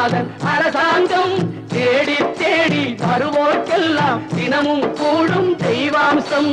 செந்தில் நாதன் அரசாங்கம் தேடி தேடி வருவோர்க்கெல்லாம் தினமும் கூடும் தெய்வாம்சம்.